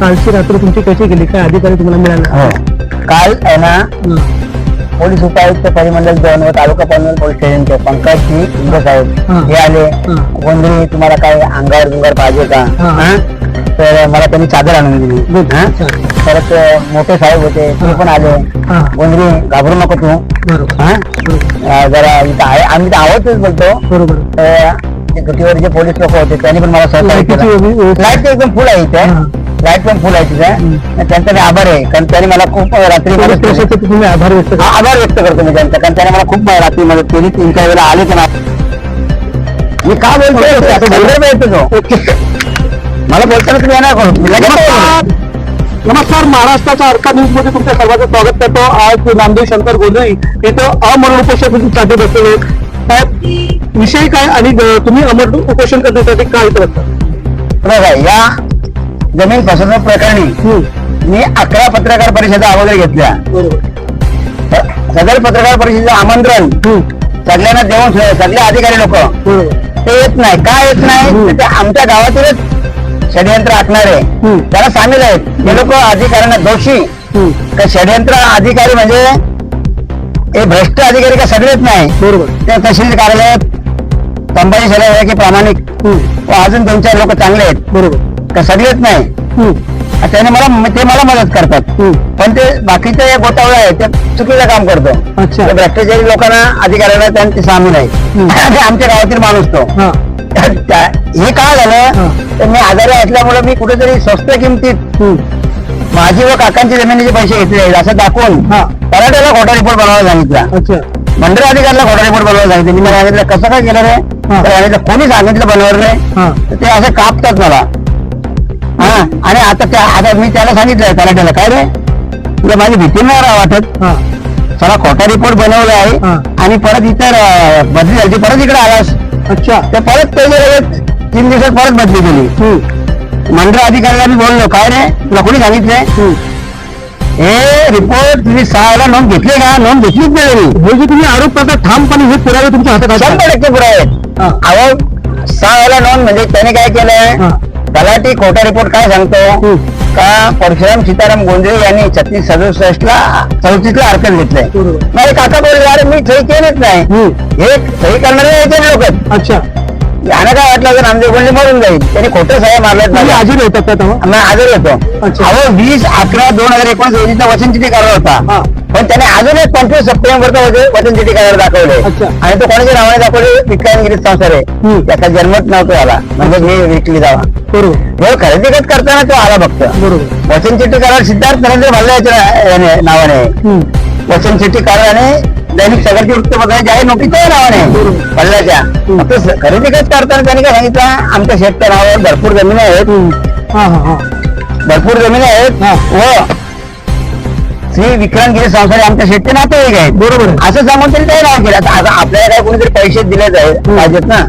कालची रात्र तुमची कशी गेली काय अधिकारी तुम्हाला मिळाला हो काल आहे ना. पोलीस उपायुक्त परिमंडळ दोन व तालुका परिमंडळ पोलीस स्टेशनचे पंकज इंदे साहेब हा. आले. गोंधळी तुम्हाला काय अंगावर बिंगावर पाहिजे का हा. तर मला त्यांनी चादर आणून दिली. हा? परत मोठे साहेब होते ते. पण आले हा. गोंधळी घाबरू नको तू बरोबर हा? बरोबर. अ, जरा इथं आहे आम्ही तर आहोतच बोलतो बरोबर तर ते ड्युटीवर जे पोलीस लोक होते त्यांनी पण मला सहकार्य केलं एकदम फुल आहे इथे हा. लाइट पण फुल आहे तिथे. त्यांचा मी आभार आहे. कारण त्यांनी मला खूप रात्री मदत तुम्ही आभार व्यक्त हा, आभार व्यक्त करतो मी त्यांचा. कारण त्याने मला खूप रात्री मदत केली. तीन चार वेळा आले पण मी का बोलतोय? संदर्भ येतो तो. मला बोलताना तुम्ही येणार नमस्कार. महाराष्ट्राच्या अर्का न्यूजमध्ये तुमच्या सर्वांचं स्वागत करतो. आज नामदेव शंकर गोंधळी इथं अमरण उपोषणासाठी बसलेले आहेत. विषय काय आणि तुम्ही अमर उपोषण करण्यासाठी काय बघा या जमीन फसवणूक प्रकरणी मी अकरा पत्रकार परिषदा अगोदर घेतल्या. सदर पत्रकार परिषदेचं आमंत्रण सगळ्यांना देऊन सगळे अधिकारी लोक. ते येत नाही. का येत नाही? ते आमच्या गावातीलच षडयंत्र आखणारे. त्याला सामील आहेत. हे लोक अधिकाऱ्यांना दोषी. का षडयंत्र अधिकारी म्हणजे हे भ्रष्ट अधिकारी का सगळेच नाही? ते तहसील कार्यालयात कंपनी सगळे की प्रामाणिक? अजून दोन चार लोक चांगले आहेत. बरोबर. का सगळेच नाही? त्याने मला ते मला मदत करतात. पण ते बाकीचे जे गोटावळे आहेत ते चुकीचं काम करतो. अच्छा. भ्रष्टाचारी लोकांना अधिकाऱ्यांना त्यांचे सामील. आहे ते आमच्या गावातील माणूस तो. हा. त्या- हे हा. झालं? तर मी आजारी असल्यामुळे मी कुठेतरी स्वस्त किमतीत माझी व काकांची जमिनीचे पैसे घेतले आहेत असं दाखवून हा. पराठ्याला खोटा रिपोर्ट बनवायला सांगितला. अच्छा. मंडळ अधिकाऱ्याला खोटा रिपोर्ट बनवायला सांगितलं. मी मला सांगितलं कसं काय केलं रे? हा. तर सांगितलं कोणी सांगितलं बनवर रे? हा. तर ते असं कापतात मला. हा आणि आता त्या आता मी त्याला सांगितलंय तलाट्याला काय रे? तुला माझी भीती नाही रा वाटत? हा. चला खोटा रिपोर्ट बनवला आहे. हा. आणि परत इतर अं, बदली झाली. परत इकडे आलास. अच्छा. तर परत ते गेले तीन दिवसात परत बदली केली. मंडळ अधिकाऱ्याला मी बोललो काय रे? तुला कोणी सांगितलंय? हे रिपोर्ट तुम्ही सहाला नोंद घेतली का नोंद घेतलीच नाही मी हे जे तुम्ही आरोप करता ठामपणे हे पुरावे तुमच्या हातात आहेत. शंभर टक्के पुरावे आहेत. हा. अहो सहा वेळा नोंद म्हणजे त्याने काय केलंय? हा. तलाठी खोटा रिपोर्ट काय सांगतो. का परशुराम सीताराम गोंधळे यांनी छत्तीस सदुसष्ट ला चौतीस ला हरकत घेतलंय. माझे काका बोलले अरे मी सही केलीच नाही. हे सही करणारे लोक अच्छा यांना काय वाटलं तर नामदेव गोंधळे मरून जाईल. त्यांनी खोटं सह्या मारल्यात तुम्ही. हजर होतात का तेव्हा? आम्ही आजारी होतो अच्छा. अहो वीस अकरा दोन हजार एकोणीस रोजीचा वचनचिठी करार हा. होता. पण त्याने अजून एक पंचवीस सप्टेंबरचा वचन- वचनचिठी करार दाखवले. अच्छा. आणि तो कोणाच्या नावाने दाखवले? विक्रमगिरी संसार. हम्म. आहे त्याचा जन्मच नव्हतो आला म्हणजे मी विकली जावा. बरोबर. हे खरेदी खत करताना तो आला फक्त. बरोबर. वचनचिठी करार सिद्धार्थ नरेंद्र भल्ला याच्या नावाने. हम्म. वचनचिठी करार आणि दैनिक सगळ्याची वृत्तपत्र जाहीर नोटीसच्या नावाने स- खरेदी खत करताना त्यांनी काय सांगितलं? आमच्या शेतच्या नावावर भरपूर जमिनी आहेत. भरपूर जमिनी आहेत. हा. व श्री विक्रमगिरी संसारी आमच्या शेतचे नातेवाईक आहेत. बरोबर. असं सांगून त्यांनी काय नाव केलं. आता आपल्याला काय कोणीतरी पैसे दिलेच आहेत हम्म. पाहिजेत ना.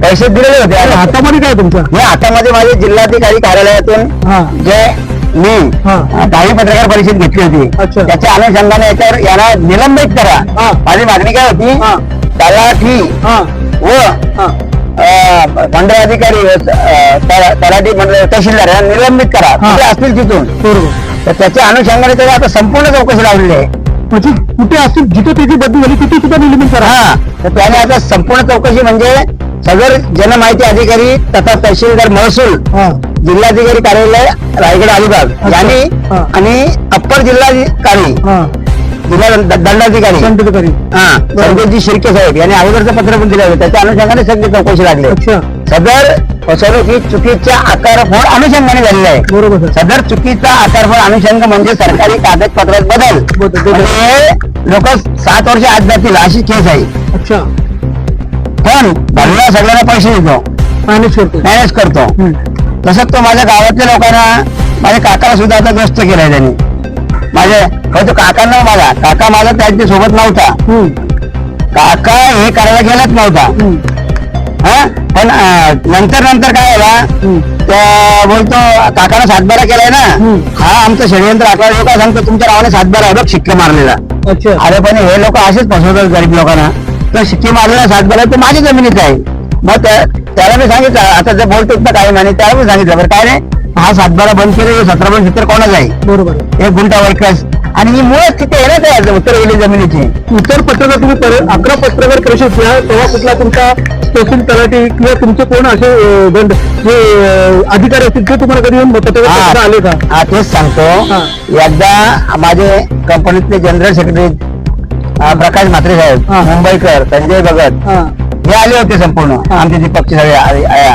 पैसे दिलेले होते. हातामध्ये काय तुमच्या मी हातामध्ये माझे जिल्हाधिकारी कार्यालयातून जे मी हा. दहावी पत्रकार परिषद घेतली होती. अच्छा. त्याच्या अनुषंगाने याच्यावर यांना निलंबित करा. हा. माझी मागणी काय होती. तलाठी हा. व हा. अं, मंडळाधिकारी व अं, तला- तलाठी मंडळ तहसीलदार यांना निलंबित करा. कुठे असतील तिथून? तर त्याच्या अनुषंगाने त्याने आता संपूर्ण चौकशी लावलेली आहे. म्हणजे कुठे असतील जिथे त्याची बदली झाली तिथे सुद्धा निलंबित करा. हा. तर त्याने आता संपूर्ण चौकशी म्हणजे सदर जनमाहिती अधिकारी तथा तहसीलदार महसूल जिल्हाधिकारी कार्यालय रायगड अलिबाग. यांनी. आणि अप्पर जिल्हाधिकारी जिल्हा दंड- दंडाधिकारी. हा. शिर्के साहेब यांनी अगोदरचं पत्र पण दिलं होतं. त्याच्या अनुषंगाने सगळी चौकशी लागली. सदर फसवणूक ही चुकीच्या आकारफोड अनुषंगाने झालेली आहे. बरोबर. सदर चुकीचा आकारफोड अनुषंग म्हणजे सरकारी कागदपत्रात बदल. लोक सात वर्ष आत जातील अशी केस आहे. पण भरला सगळ्यांना पैसे देतो. मॅनेज करतो. मॅनेज करतो. तसंच तो माझ्या गावातल्या लोकांना माझ्या काकाला सुद्धा आता ग्रस्त केलाय त्यांनी. माझे हो तो काकांना माझा. काका माझा त्यांच्यासोबत नव्हता. काका हे करायला गेलाच नव्हता. हा? पण नंतर नंतर काय झाला. त्या बोलतो काकानं सातबारा केलाय ना. हा आमचं षडयंत्र आकडा लोक सांगतो तुमच्या नावाने सातबारा बघ शिक्के मारलेला. अरे पण हे लोक असेच फसवतात गरीब लोकांना. तर शिक्के मारलेला सातबारा तो माझ्या जमिनीत आहे. मग त्या- त्याला मी सांगितलं आता जे बोलतो ना काही म्हणे त्याला मी सांगितलं बरं काय रे? हा सातबारा बंद केले सतरा पॉईंट सत्तर कोणाच आहे? बरोबर. एक गुंठा वर्कर्स. आणि ही मुळच तिथे आहे ना त्या उत्तर गेली जमिनीची? उत्तर पत्रकार तुम्ही पर- अकरा पत्रकार परिषद घ्या तेव्हा कुठला तुमचा तहसील तलाठी किंवा तुमचे कोण असे अं, दंड जे अं, अधिकारी असतील ते तुम्हाला कधी येऊन पत्रकार परिषदेला आले का? हा तेच सांगतो. एकदा माझे कंपनीतले जनरल सेक्रेटरी प्रकाश म्हात्रे साहेब हा. मुंबईकर संजय भगत हा. हे आले होते संपूर्ण. हा. आमचे जे पक्षी सगळे.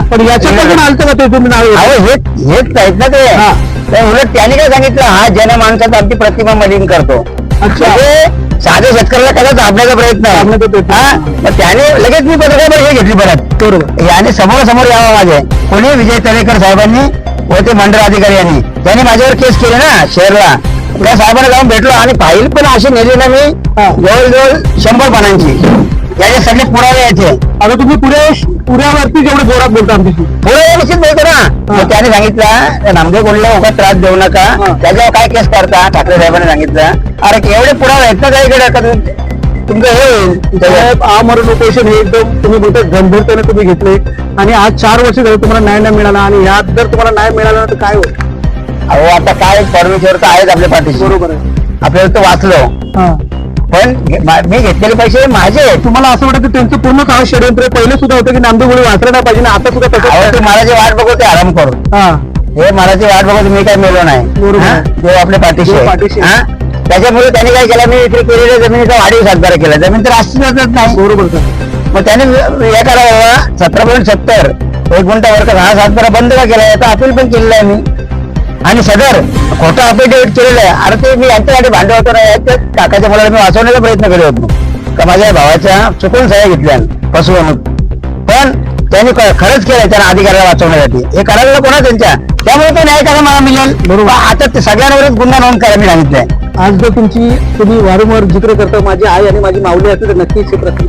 पण आलतं का ते तुम्ही नाव अहो हेच हेच आहेत ना ते. हा. तर उलट त्याने काय सांगितलं? हा जनमानसाचा आमची प्रतिमा मलिन करतो. म्हणजे साधे शेतकऱ्याला कसा दाबण्याचा प्रयत्न. हा? त्याने लगेच मी पत्रकार परिषद घेतली परत. बरोबर. याने समोर समोर यावं माझे कोणी? विजय तळेकर साहेबांनी व ते मंडळ अधिकारी यांनी. त्यांनी माझ्यावर केस केली ना शहरला त्या साहेबांना जाऊन भेटलो आणि फाईल पण अशी नेली ना मी. हा. जवळजवळ शंभर पानांची. याचे सगळे पुरावे यायचे आता तुम्ही पुढे पुण्यावरती जेवढे जोरात बोलता आमच्याशी. निश्चित बोलतो ना. मग त्याने सांगितलं नामदेव कोणला उगा त्रास देऊ नका. त्याच्यावर काय केस करता? ठाकरे साहेबांनी सांगितलं. अरे एवढे पुरावे आहेत ना काही कडे तुमचं हे होईल. हे एकदम तुम्ही बोलता गंभीरतेने तुम्ही घेतले. आणि आज चार वर्ष झाले तुम्हाला न्याय नाही मिळाला आणि यात जर तुम्हाला न्याय मिळाला तर काय होईल? अहो आता काय परमेश्वर तर आहेच आपल्या पाठीशी. बरोबर आहे. आपल्याला तो वाचलो. पण मा- घेतलेले पैसे माझे आहेत. तुम्हाला असं वाटतं की त्यांचं पूर्ण काय षडयंत्र? पहिले सुद्धा होतं की नामदेव गोळे वाचलं पाहिजे ना आता सुद्धा अहो ते तसं महाराजी वाट बघू ते आराम करू हा हे महाराजी वाट बघू मी काय मेलो नाही बरोबर. हा? देव आपल्या पाठीशी देव आहे. पाठीशी आहे. हा? त्याच्यामुळे त्यांनी काय केलं मी विक्री केलेल्या जमिनीचा वाढीव सातबारा केला जमीन तर अस्तित्वातच नाही बरोबर सर मग त्याने हे करावं सतरा पॉईंट सत्तर एक गुंठा वर्ग हा सातबारा बंद का केलाय आता अपील पण केलेलं आहे मी आणि सदर खोटं अफिडेव्हिट केलेलं आहे. अरे ते मी यांच्यासाठी भांडं होतो ना काकाच्या मुलाला मी वाचवण्याचा प्रयत्न करत होतो. का माझ्या भावाच्या चुकून सह्या घेतल्या फसवणूक पण त्यांनी खरंच केलंय त्यांना अधिकाऱ्याला वाचवण्यासाठी. हे करायला कोणा त्यांच्या? त्यामुळे तो न्याय करा मला मिळेल. बरोबर. आता ते सगळ्यांवरच गुन्हा नोंद करा मी सांगितलंय आज जर तुमची तुम्ही वारंवार जिक्र करता माझी आई आणि माझी माऊली असते तर नक्कीच हे प्रश्न.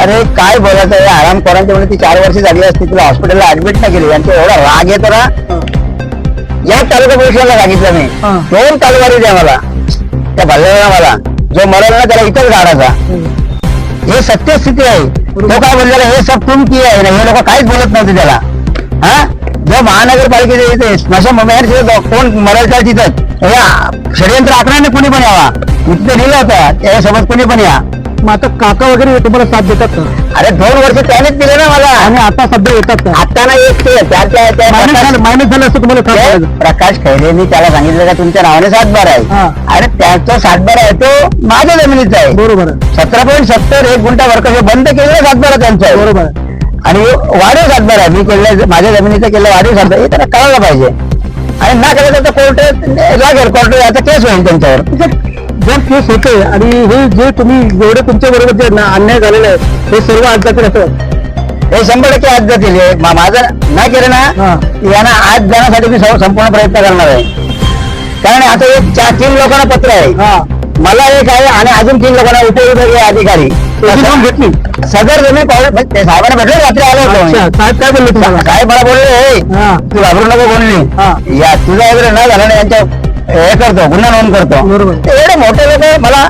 अरे काय बोलायचं? आहे आराम करायचं म्हणजे ती चार वर्ष झाली असती. तिला हॉस्पिटलला ऍडमिट नाही केली. यांचा एवढा राग येतो ना. या तालुका पोलिसाला सांगितलं मी. दोन तलवारी द्या मला. त्या भल्ल्याला मला. जो मरेल ना त्याला इथंच गाडाचा हे सत्यस्थिती आहे. तो काय बोललेला हे सब तुम की आहे ना हे लोक काहीच बोलत नव्हते त्याला. हा? जो महानगरपालिकेचे इथे स्मशान भूमीवर कोण त्या तिथं. षडयंत्र आकड्याने कोणी पण यावा. इथं लिहिलं होतं त्याच्यासोबत कोणी पण या. मग आता काका वगैरे तुम्हाला साथ देतात का? अरे दोन वर्ष त्यानेच दिले ना मला. आणि आता सध्या येतात का? आता ना एक ते. त्या- त्या- त्या- मायनस झालं मायनस झालं असं तुम्हाला त्रास ते व्हायचा. प्रकाश खैरेंनी त्याला सांगितलं का तुमच्या नावाने सातबार हा. आहे आणि त्याचा सातबार आहे तो माझ्या जमिनीचा आहे. बरोबर आहे. सतरा पॉईंट सत्तर एक गुंठा हे बंद केलेला सातबारा त्यांचा. आहे बरोबर आहे. आणि वाढीव सातबार आहे. मी केलेलं माझ्या जमिनीचा केलं वाढीव सातबार हे त्याला कळायला पाहिजे. आणि ना केलं तर कोर्ट लागेल कोर्ट याचा केस होईल त्यांच्यावर. जर केस होते आणि हे जे तुम्ही एवढे तुमच्या बरोबर जे ना- अन्याय झालेले आहे हे सर्व आज जातील असं? हे शंभर टक्के आज जातील हे. मा- माझं नाही केलं. ना यांना आज जाण्यासाठी मी सं- संपूर्ण प्रयत्न करणार आहे. कारण आता एक चार तीन लोकांना पत्र आहे. हा. मला एक आहे आणि अजून तीन लोकांना उपविभागीय अधिकारी. घेतली सदर जमीन पावलं- म्हणजे साहेबांना भेटले रात्री आलो होतो. साहेब काय बोलले तुम्हाला? साहेब मला बोलले "ए, हा. तू घाबरू नको हा. बोलली या तुझा वगैरे न झालं ना यांच्या हे करतो गुन्हा नोंद करतो. एवढे मोठे लोक मला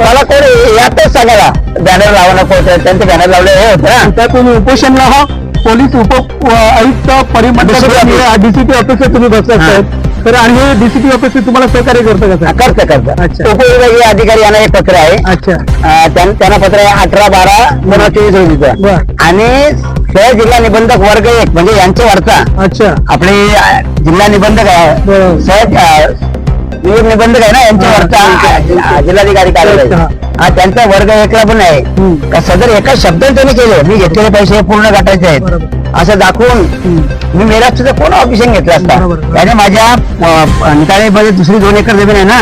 मला कोण यातच सांगायला बॅनर लावा नको त्यांचे बॅनर लावले हे होते ना. तुम्ही उपोषणला हा पोलीस उप आयुक्त परिमंडळ DCP डीसीपी ऑफिसर तुम्ही. साहेब. तर आणि हे डीसीपी ऑफिस तुम्हाला सहकार्य करतं का करतं करतं. उपविभागीय अधिकारी यांना एक पत्र आहे. अच्छा. त्यांना पत्र आहे अठरा बारा दोन हजार चोवीस रोजीचं. आणि शहर जिल्हा निबंधक वर्ग एक म्हणजे यांचे वार्ता अच्छा. आपले जिल्हा निबंधक आहे. सहज निबंधक आहे ना यांचे हा, वार्ता ठीक आहे, ठीक आहे. अं, जिल्हाधिकारी कार्यालय. हा. हा त्यांचा वर्ग एकला पण आहे. सदर एका शब्दात त्यांनी केले. मी घेतलेले पैसे पूर्ण गाठायचे आहेत. असं दाखवून. मी मेरा सुद्धा कोण ऑफिशन घेतला असता. त्याने माझ्या निकाळीमध्ये दुसरी दोन एकर जमीन आहे. ना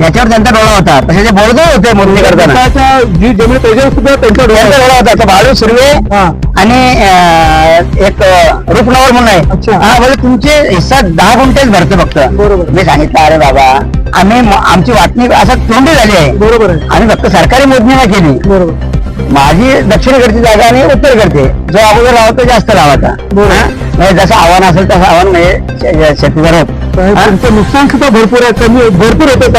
त्याच्यावर त्यांचा डोळा होता. तसे ते बोलतो होते मोडणी करताना. स्वतःच्या जी जमीन त्याच्यावर सुद्धा त्यांच्या त्यांचा डोळ्यात डोळा होता. तो बाळू सुर्वे आणि एक रूपनवर म्हणून आहे. अच्छा. हा म्हणजे तुमचे हिस्सा दहा गुंठेच भरते फक्त. मी सांगितलं अरे बाबा आम्ही आमची वाटणी असं तोंडी झाली आहे. बरोबर आम्ही फक्त सरकारी मोजणी नाही केली. बरोबर. माझी दक्षिणेकडची जागा आणि उत्तरेकडची. जो अगोदर लावतो जास्त लावायचा? म्हणजे जसं आव्हान असेल तसं आव्हान म्हणजे शे- शेतीवर होत? तुमचं नुकसान सुद्धा भरपूर आहे कमी भरपूर होतं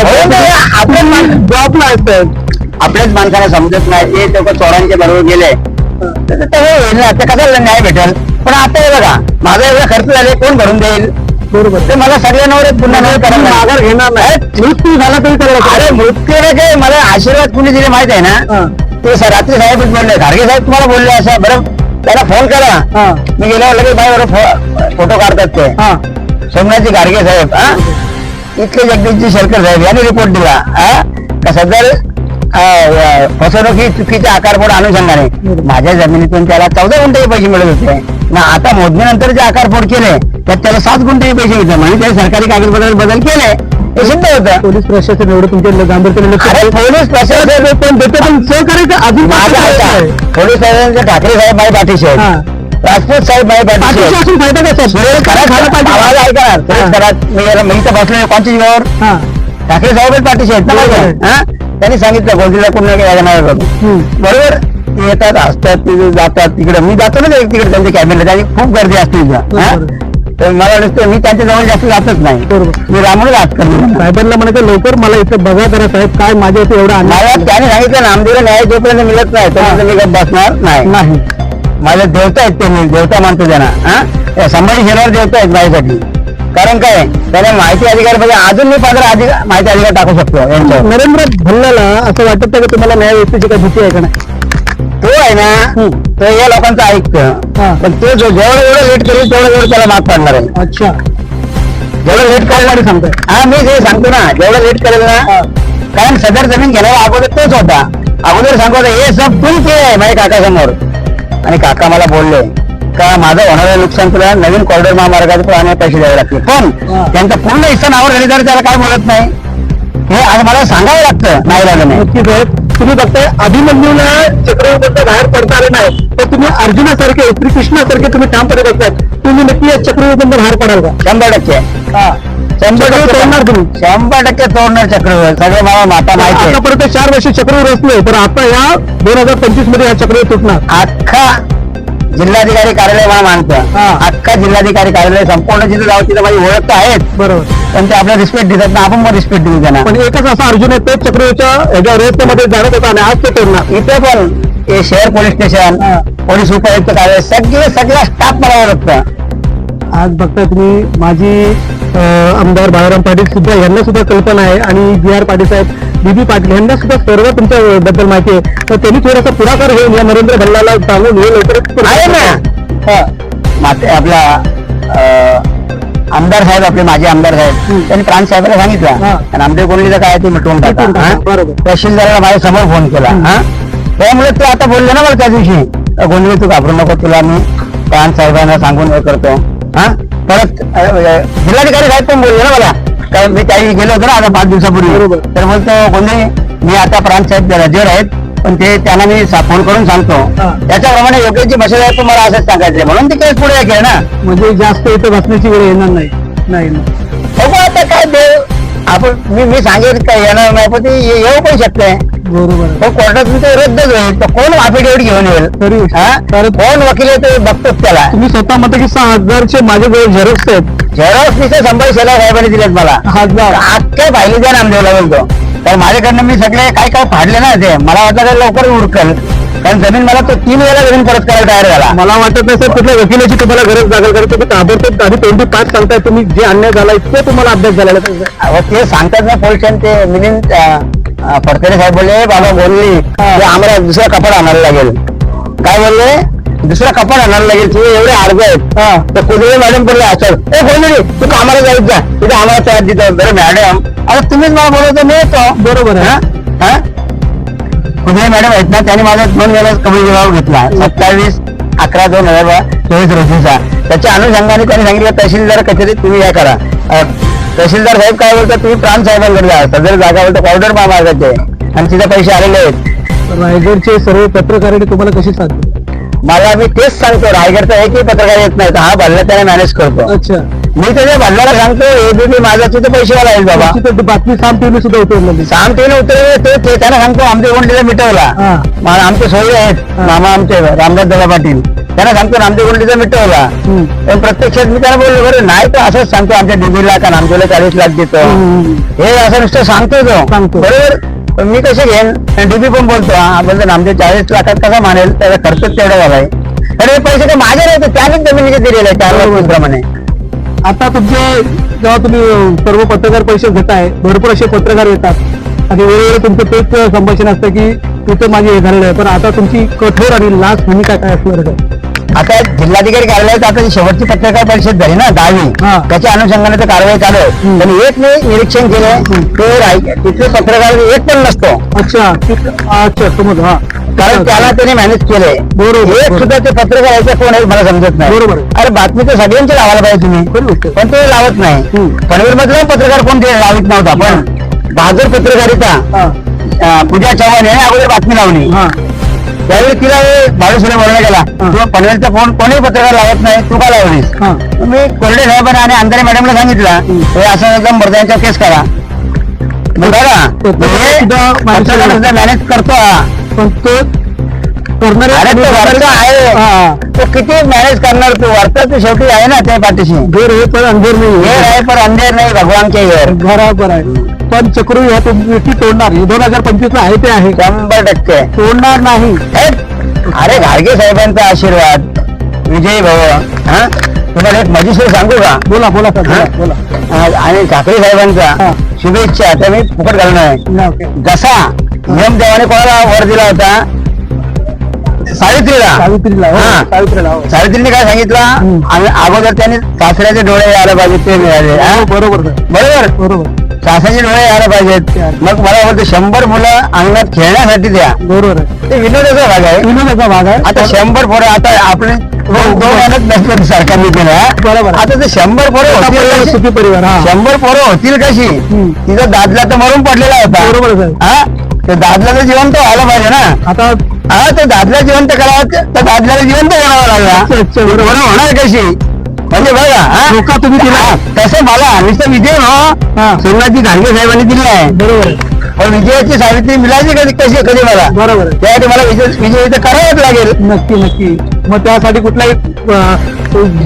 मान- जॉबला आपल्याच माणसाला समजत नाही ते लोक चोरांच्या बरोबर गेले. तर ते कसा न्याय भेटेल? पण आता हे बघा माझा एवढा खर्च झाले कोण भरून देईल? बरोबर. ते मला सगळ्यांवर पुन्हा माघार घेणार नाही. मृत्यू झाला तरी अरे मृत्यूने काय मला आशीर्वाद कुणी दिले माहीत आहे ना. ते रात्री साहेबच बोलले खारगे साहेब तुम्हाला बोलले असं बरं. त्याला फोन करा हा. मी गेल्यावर लगेच बाई फोटो काढतात ते. हा. सोमनाथजी गाडगे साहेब हा? इथले जगदीशजी शेरकर साहेब यांनी रिपोर्ट दिला हा? का सदर फसवणुकी चुकीच्या आकारपोड अनुषंगाने. माझ्या जमिनीतून त्याला चौदा गुंठे पैसे मिळत होते. ना आता मोजणीनंतर जे आकारपोड केले त्यात त्याला सात गुंठे पैसे मिळतात. म्हणजे त्याने सरकारी कागदपत्रात बदल केले हे सिद्ध होतं पोलीस प्रशासन एवढं तुमच्या गांभीर्याने लक्ष अरे पोलीस प्रशासन पण देते पण सहकार्य अजून माझा आहे. ऐका पोलीस प्रशासनाचे ठाकरे साहेब माझे पाठीशी आहेत राजपूत साहेब माझे पाठीशी पाठीशी आहेत असून फ़ायदा काय साहेब? सुरेश खायला पाहिजे. आवाज़ ऐका ना सुरेश हा. खरात मी याला- मी इथं बसलो जीवावर हा ठाकरे साहेबच पाठीशी आहेत ना बरोबर आहे. माझ्या. हा? त्यांनी सांगितलं गोंदिला कोण नाही हम्म. बरोबर ते येतात जातात तिकडे मी जातो ना तिकडे त्यांच्या खूप गर्दी असते तिथं हा? बरोबर. तर मला नुसतं मी त्यांच्या जवळ जास्त जातच नाही. बरोबर. मी रामून राहत करतो साहेबांना म्हणायचं लवकर मला इथं बघा जरा साहेब काय माझ्या इथे एवढा मला त्याने सांगितलं नामदेवला न्याय जोपर्यंत मिळत नाही तोपर्यंत मी गप्प बसणार नाही. नाही. माझे देवता आहेत ते मी देवता मानतो त्यांना. हा? संभाजी शेलार देवता आहेत माझ्यासाठी. कारण काय? त्याने माहिती अधिकार म्हणजे अजून मी पंधरा अधिकार माहिती अधिकार टाकू शकतो. यांच्यावर नरेंद्र भल्लाला असं वाटत नाही की तुम्हाला न्याय व्यक्तीची काही भीती आहे का नाही? तो आहे ना तो या लोकांचं हा. ऐकतं पण तो जो जेवढं एवढं लेट करेल तेवढं एवढं त्याला माफ पडणार आहे. अच्छा. जेवढं लेट करणार सांगताय. हा मी जे सांगतो ना जेवढं लेट करेल ना हा. कारण सदर जमीन घेण्याला अगोदर तोच होता. अगोदर सांगतो होता, हे सब के आहे माझ्या काका समोर आणि काका मला बोलले का माझं होणारं नुकसान तुला नवीन कॉरिडॉर महामार्गाचे पण पैसे द्यावे लागतील. पण हा. त्यांचा पूर्ण हिस्सा नावावर झाली तर त्याला काय बोलत नाही? हे आज मला सांगावं लागतं नाही लागलं नाही. नक्कीच तुम्ही बघताय अभिमन्यूला चक्रव्यूहातून बाहेर पडता आले नाही. तर तुम्ही अर्जुनासारखे श्रीकृष्णासारखे तुम्ही ठामपणे बघताय तुम्ही नक्की या चक्रव्यूहातून बाहेर पडाल का? शंभर टक्के. शंभर टक्के. तोडणार तुम्ही? शंभर टक्के तोडणार चक्रव्यूह सगळं मला माता माहिती आतापर्यंत चार वर्ष चक्रव्यूह रचले तर आता या दोन हजार पंचवीसमध्ये हा चक्रव्यूह तुटणार. अख्खा जिल्हाधिकारी कार्यालय मला मानतं. हा. अख्खा जिल्हाधिकारी कार्यालय संपूर्ण जिथे जाऊ तिथे माझी ओळख तर आहेत बरोबर. पण ते आपल्याला रिस्पेक्ट देतात ना आपण मग रिस्पेक्ट देऊ त्यांना. पण एकच असा अर्जुन आहे तोच चक्रव्यूहच्या ह्याच्या रस्त्यामध्ये जाणत होता आणि आज ते तोडणार. इथे पण हे शहर पोलीस स्टेशन. पोलीस उपायुक्त कार्यालय सगळे सगळा स्टाफ मला ओळखतं. आज बघताय तुम्ही अं, आमदार बाळाराम पाटील सुद्धा यांना सुद्धा कल्पना आहे आणि बी आर पाटील साहेब बीबी पाटील यांना सुद्धा सर्व तुमच्या बद्दल माहिती आहे. तर त्यांनी थोडासा पुढाकार घेऊन या नरेंद्र भल्लाला सांगून हे लवकरच आहे ना? हा. माते आपला आमदार साहेब आपले माझे आमदार साहेब त्यांनी प्रांत साहेबांना सांगितलं. हा. नामदेव कोंडलीचं काय ते मिटवून टाका. हा? तहसीलदाराला माझ्यासमोर फोन केला. हा? त्यामुळे ते आता बोलले ना मला त्या दिवशी. कोंडली तू घाबरू नको तुला मी प्रांत साहेबांना सांगून हे करतो. हा? परत जिल्हाधिकारी साहेब पण बोलले ना मला. कारण मी त्याही गेलो होतो ना आता पाच दिवसापूर्वी. तर बोलतो कोंडली मी आता प्रांत साहेब रजेवर आहेत पण ते त्यांना मी फोन करून सांगतो. त्याच्याप्रमाणे योग्यची मशाल आहे तुम्हाला असंच सांगायचे म्हणून ते केस पुढे ना म्हणजे जास्त इथं बसण्याची वेळ येणार नाही. नाही आता काय आपण मी मी सांगेल काय येणार नाही पण ते ये- येऊ पण शकते. बरोबर. आहे. पण कोर्टातून ते रद्दच होईल तर कोण affidavit घेऊन येईल? तरी हा? कोण वकील आहे ते बघतोच त्याला. तुम्ही स्वतः म्हणता की सहा हजारचे माझे जवळ झेरॉक्स आहेत. झेरॉक्स तिथे शंभर शेला साहेबांनी दिलेत मला. हजार. अख्ख्या पाहिली त्या नामदेवला बोलतो. तर माझ्याकडनं मी सगळे काय काय फाडले ना ते. मला वाटलं ते लवकर उरकल. कारण जमीन मला तो तीन वेळा जमीन परत करायला तयार झाला. मला वाटत नाही सर कुठल्या वकिलाची तुम्हाला गरज लागेल कारण तुम्ही ताबडतोब आधी ट्वेंटी पाच सांगताय तुम्ही जे अन्याय झाला ते तुम्हाला अभ्यास झालेला अहो, ते सांगतात ना पोलीस स्टेशन ते मिलिंद अं, फडकरे साहेब बोलले बाबा बोलली की आम्हाला दुसरा कपड आणायला लागेल. काय बोलले? दुसरा कपड आणायला लागेल तुझे एवढे अर्ज आहेत. तर कुठे मॅडम बोलले असं ए बोलली तू कामाला जायचं जा. तिथे आम्हाला त्रास देतो बरं मॅडम. आता तुम्हीच मला बोलवतो मी येतो. बरोबर आहे. कुठे मॅडम आहेत ना त्यांनी माझा दोन वेळा कबड्डी जबाब घेतला. सत्तावीस अकरा दोन हजार चोवीस रोजीचा. त्याच्या अनुषंगाने त्यांनी सांगितलं तहसीलदार कचेरीत तुम्ही हे करा. तहसीलदार साहेब काय बोलतात तुम्ही प्रांत साहेबांकडे जा. सदर जागा बोलतो ऑर्डर महामार्गाचे आणि तिथे पैसे आलेले आहेत. रायगडचे सर्व पत्रकारिणी तुम्हाला कशी साधते मला मी तेच सांगतो. रायगडचा एकही पत्रकार येत नाही हा भल्ला त्याने मॅनेज करतो. अच्छा. मी त्याच्या भल्ल्याला सांगतो एबीपी माझा तिथे पैसेवाला आहे बाबा तर बातमी साम टीव्ही सुद्धा उतरलेली साम तीन उतरले ते ते त्याला सांगतो आमच्या कोंडीला मिटवला हा. आमचे सोयी आहेत. मामा आमचे रामदास दादा पाटील त्यांना सांगतो नामदेव कोंडीचा मिटवला. पण प्रत्यक्षात मी त्याला बोललो बरं नाही तर असंच सांगतो आमच्या डिबीला का नामदेवला चाळीस लाख देतो. हे असं नुसतं सांगतो तो सांगतो. बरोबर पण मी कसे घेईन डीबी पण बोलतो बोलतो नामदेव चाळीस लाखात कसा मानेल त्याचा खर्च तेवढा झालाय तर हे पैसे ते माझे नाही तर त्यानेच जमिनीचे दिलेले आहे चार लाख. प्रमाणे आता तुमचे जेव्हा तुम्ही सर्व पत्रकार परिषद घेताय भरपूर असे पत्रकार येतात. आणि वेळोवेळी तुमचं तेच संभाषण असतं की तिथं माझी हे झालेलं आहे. पण आता तुमची कठोर आणि लास्ट भूमिका काय असणार आहे? आता जिल्हाधिकारी कार्यालयात आता शेवटची पत्रकार परिषद झाली ना दहावी. त्याच्या अनुषंगाने तर कारवाई चालू आहे. पण एक मी निरीक्षण केलं ते तिथले पत्रकार एक पण नसतो. अच्छा अच्छा समज हा. कारण त्याला त्याने मॅनेज केलंय. बरोबर, एक. सुद्धा ते पत्रकार यायचं कोण आहे मला समजत नाही. बरोबर. अरे बातमी तर सगळ्यांची लावायला पाहिजे तुम्ही. पण ते लावत नाही. पनवेल मधला पत्रकार कोण ते लावित नव्हता पण बहादूर पत्रकारिता पूजा चव्हाण याने अगोदर बातमी लावली. त्यावेळी तिला बाळूसुरे बोलायला गेला हा. तू पनवेलचा फोन कोणी पत्रकार लावत नाही तू का लावलीस? मी कोरडे साहेबांना आणि अंधारे मॅडमला सांगितलं हे असं एकदम बरदांच्या केस करा बघा मॅनेज करतो. पण तो तो आहे. हा. किती मॅनेज करणार तू? वरचा तू शेवटी आहे ना त्या पाठीशी. घर हे पण अंधेर हे नाही आहे पण अंधेर नाही भगवान के घर बरोबर आहे. पण चक्रू ह्या तुम्ही तोडणार हे दोन हजार पंचवीस ला आहे ते आहे शंभर टक्के तोडणार नाही? अरे घाडगे साहेबांचा आशीर्वाद विजय भव हा तुम्हाला एक मजेशीर सांगू का बोला बोला सर? बोला बोला आ- आणि ठाकरे. साहेबांचा शुभेच्छा त्या मी फुकट घालणार आहे ओके. जसा नियम देवाने कोणाला वर दिला होता सावित्रीला सावित्रीला हो, हा. सावित्रीला हो. सावित्रीने काय सांगितलं हम्म. आम्ही अगोदर त्यांनी सासऱ्याचे डोळे यायला पाहिजे ते मिळाले हा? हो, बरोबर सर बरोबर बरोबर सासऱ्याचे डोळे यायला पाहिजेत. मग मला वाटतं शंभर मुलं अंगणात खेळण्यासाठी द्या. बरोबर. आहे ते विनोदाचा भाग आहे. विनोदाचा भाग आहे. आता शंभर पोरं आता आपले दोन सरकारने केलं? बरोबर. आहे. आता ते शंभर पोरं होतील? सुखी परिवार हा. शंभर पोरं होतील कशी. तिचा दादला तर मरून पडलेला होता. बरोबर आहे. हा? ते दादल्याचं जिवंत व्हायला पाहिजे ना. आता हा ते दादला जिवंत करावं त्या दादल्याला जिवंत करावं लागला. अच्छा, अच्छा, बरोबर. बरोबर होणार कशी? म्हणजे बघा हा? धोका तुम्ही दिला. हा, तसं मला नुसतं विजय हा. हो. सोमनाथजी घाडगे साहेबांनी दिली आहे. बरोबर आहे. पण विजयाची सावित्री मिळाली कधी कशी कधी मला बरोबर आहे. त्यासाठी मला विजय विजय इथं करावंच लागेल. नक्की नक्की. मग त्यासाठी कुठलाही अं,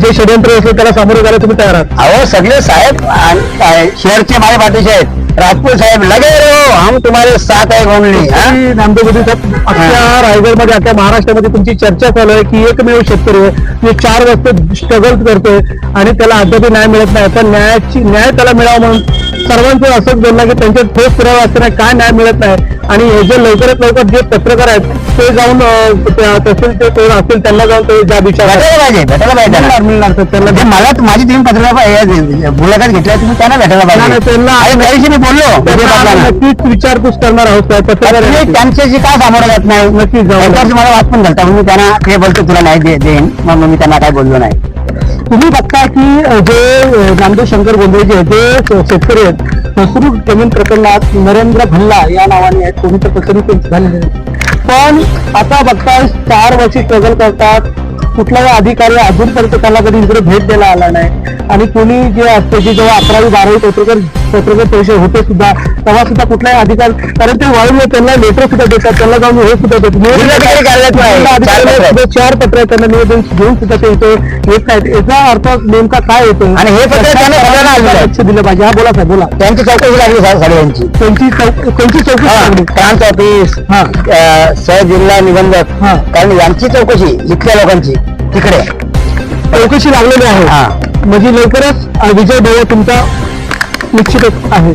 जे षडयंत्र असेल त्याला सामोरे जायला तुम्ही तयार आहात. अहो सगळे साहेब आणि काय, शहरचे माझ्या पाठीचे आहेत. राजपूत साहेब लगे रो हम तुम्हारे साथ आहे ओनली आणि नामदेव मोदी साहेब अख्ख्या रायगडमध्ये अख्ख्या महाराष्ट्रामध्ये तुमची चर्चा चालू आहे की एकमेव शेतकरी आहे. चार वर्ष स्ट्रगल करतोय आणि त्याला अद्याप न्याय मिळत नाही. पण न्यायाची न्याय त्याला मिळावा म्हणून सर्वांचं असंच बोलणं की त्यांच्यात ठोस पुरावा असताना काय न्याय मिळत नाही? आणि हे जे लवकरात लवकर जे पत्रकार आहेत ते जाऊन तहसील ते कोण असतील त्यांना जाऊन ते ज्या विचार भेटायला पाहिजे भेटायला पाहिजे त्यांना. मिळणार तर त्यांना म्हणजे मला माझी तुम्ही पत्रकार मुलाखत घेतल्या तुम्ही त्यांना भेटायला नाही, पाहिजे त्यांना- त्या दिवशी मी बोललो विजय त्यांना पाटलांना. आम्ही नक्कीच विचारपूस करणार आहोत साहेब. पत्रकार तुम्ही आहेत. त्यांच्याशी का सामोरं जात नाही नक्कीच जाऊ. त्याच्यावरती मला वाद पण घालता मी त्यांना ते बोलतो तुला नाही दे- देईन मग मी त्यांना काय बोललो नाही तुम्ही बघता की जे नामदेव शंकर गोंधळे जे आहेत, जे शेतकरी आहेत मसरूर जमीन प्रकरणात नरेंद्र भल्ला या नावाने आहेत. कोणी तर प्रकरणी झालेले पण आता बघताय चार वर्षी स्ट्रगल करतात. कुठलाही अधिकारी अजूनपर्यंत त्याला कधी इकडे भेट द्यायला आला नाही. आणि कोणी जे असते की जेव्हा अकरावी बारावी पत्रकार पत्रकार परिषद होते सुद्धा. तेव्हा सुद्धा कुठलाही अधिकारी कारण ते वाळूवर त्यांना लेटर सुद्धा देतात त्यांना जाऊन हे सुद्धा देतात. चार पत्र. त्यांना निवेदन घेऊन सुद्धा ते इथे येत नाहीत. याचा अर्थ नेमका काय येतो? आणि हे पत्र त्यांना. लक्ष दिलं पाहिजे. हा बोला साहेब बोला. त्यांची चौकशी लागली सगळ्यांची. त्यांची त्यांची चौकशी. प्रांत ऑफिस सहजिल्हा निबंधक. कारण यांची चौकशी इथल्या लोकांची तिकडे. चौकशी लागलेली हा. आहे म्हणजे लवकरच विजय भाऊ तुमचा निश्चितच आहे.